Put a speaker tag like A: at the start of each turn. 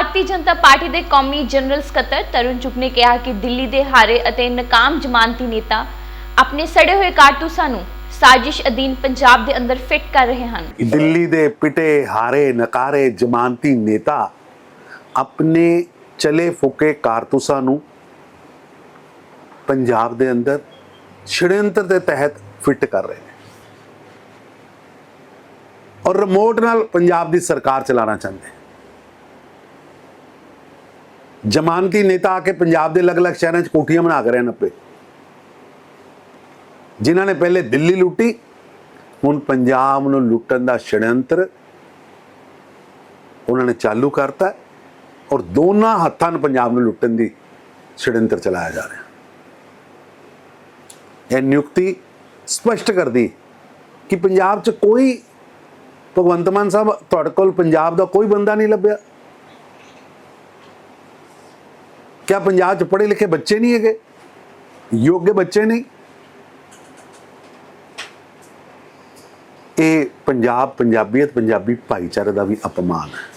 A: Bharatiya Janata party ਦੇ ਕੌਮੀ general ਸਕੱਤਰ ਤਰੁਣ ਚੁੱਗ ਨੇ ਕਿਹਾ ਕਿ ਦਿੱਲੀ ਦੇ ਹਾਰੇ ਅਤੇ ਨਕਾਮ ਜ਼ਮਾਨਤੀ ਨੇਤਾ ਆਪਣੇ ਸੜੇ ਹੋਏ ਕਾਰਤੂਸਾਂ ਨੂੰ ਸਾਜ਼ਿਸ਼ ਅਧੀਨ ਪੰਜਾਬ ਦੇ ਅੰਦਰ ਫਿੱਟ ਕਰ ਰਹੇ ਹਨ।
B: ਦਿੱਲੀ ਦੇ ਪਿਟੇ, ਹਾਰੇ, ਨਕਾਰੇ ਜ਼ਮਾਨਤੀ ਨੇਤਾ ਆਪਣੇ ਚਲੇ ਫੁਕੇ ਕਾਰਤੂਸਾਂ ਨੂੰ ਪੰਜਾਬ ਦੇ ਅੰਦਰ ਛੜਯੰਤਰ ਦੇ ਤਹਿਤ ਫਿੱਟ ਕਰ ਰਹੇ ਨੇ। ਔਰ ਰਿਮੋਟ ਨਾਲ ਪੰਜਾਬ ਦੀ ਸਰਕਾਰ ਚਲਾਉਣਾ ਚਾਹੁੰਦੇ ਜ਼ਮਾਨਤੀ ਨੇਤਾ ਆ ਕੇ ਪੰਜਾਬ ਦੇ ਅਲੱਗ-ਅਲੱਗ ਸ਼ਹਿਰਾਂ 'ਚ ਕੋਠੀਆਂ ਬਣਾ ਕੇ ਰਹੇ ਨੇ ਜਿਨ੍ਹਾਂ ਨੇ ਪਹਿਲੇ ਦਿੱਲੀ ਲੁੱਟੀ, ਹੁਣ ਪੰਜਾਬ ਨੂੰ ਲੁੱਟਣ ਦਾ ਛੜਯੰਤਰ ਉਹਨਾਂ ਨੇ ਚਾਲੂ ਕਰਤਾ ਔਰ ਦੋਨਾਂ ਹੱਥਾਂ ਨੂੰ ਪੰਜਾਬ ਨੂੰ ਲੁੱਟਣ ਦੀ ਛੜਯੰਤਰ ਚਲਾਇਆ ਜਾ ਰਿਹਾ। ਇਹ ਨਿਯੁਕਤੀ ਸਪਸ਼ਟ ਕਰਦੀ ਕਿ ਪੰਜਾਬ 'ਚ ਕੋਈ ਭਗਵੰਤ ਮਾਨ ਸਾਹਿਬ, ਤੁਹਾਡੇ ਕੋਲ ਪੰਜਾਬ ਦਾ ਕੋਈ ਬੰਦਾ ਨਹੀਂ ਲੱਭਿਆ। ਕਿਆ ਪੰਜਾਬ 'ਚ ਪੜ੍ਹੇ ਲਿਖੇ ਬੱਚੇ ਨਹੀਂ ਹੈਗੇ? ਯੋਗ ਬੱਚੇ ਨਹੀਂ? ਇਹ ਪੰਜਾਬ, ਪੰਜਾਬੀਅਤ, ਪੰਜਾਬੀ ਭਾਈਚਾਰੇ ਦਾ ਵੀ ਅਪਮਾਨ ਹੈ।